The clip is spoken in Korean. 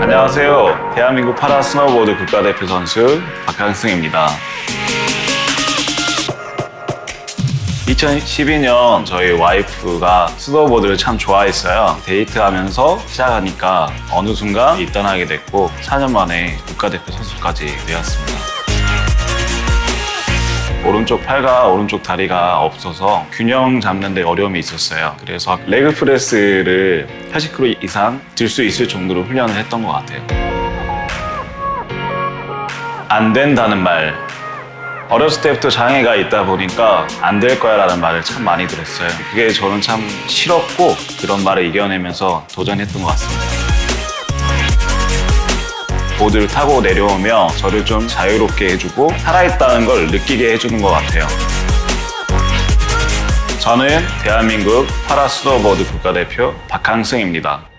안녕하세요. 대한민국 파라 스노보드 국가대표 선수 박항승입니다. 2012년 저희 와이프가 스노보드를 참 좋아했어요. 데이트하면서 시작하니까 어느 순간 입단하게 됐고 4년 만에 국가대표 선수까지 되었습니다. 오른쪽 팔과 오른쪽 다리가 없어서 균형 잡는 데 어려움이 있었어요. 그래서 레그 프레스를 80kg 이상 들 수 있을 정도로 훈련을 했던 것 같아요. 안 된다는 말. 어렸을 때부터 장애가 있다 보니까 안 될 거야 라는 말을 참 많이 들었어요. 그게 저는 참 싫었고 그런 말을 이겨내면서 도전했던 것 같습니다. 보드를 타고 내려오며 저를 좀 자유롭게 해주고 살아있다는 걸 느끼게 해주는 것 같아요. 저는 대한민국 파라 스노보드 국가대표 박항승입니다.